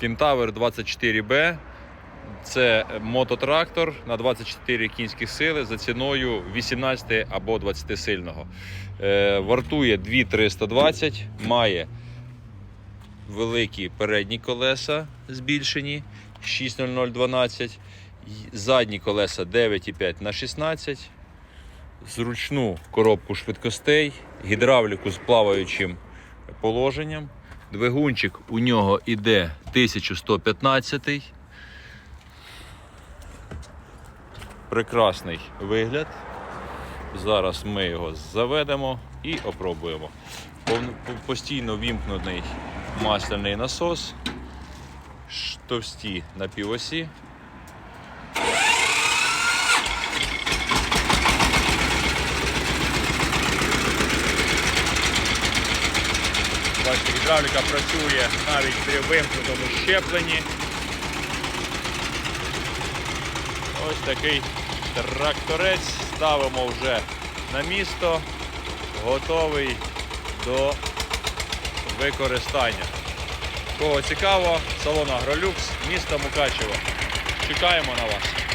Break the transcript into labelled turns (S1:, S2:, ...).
S1: Кентавр 24B. Це мототрактор на 24 кінські сили за ціною 18 або 20 сильного. Е, вартує 2320, має великі передні колеса збільшені 60012, задні колеса 9,5 на 16, зручну коробку швидкостей, гідравліку з плаваючим положенням. Двигунчик у нього іде 1115. Прекрасний вигляд. Зараз ми його заведемо і опробуємо. Постійно вімкнений масляний насос, товсті напівосі. Бачите, гідравліка працює навіть при вимкнутому щепленні. Ось такий тракторець ставимо вже на місто, готовий до використання. Кого цікаво, салон Агролюкс, місто Мукачево. Чекаємо на вас.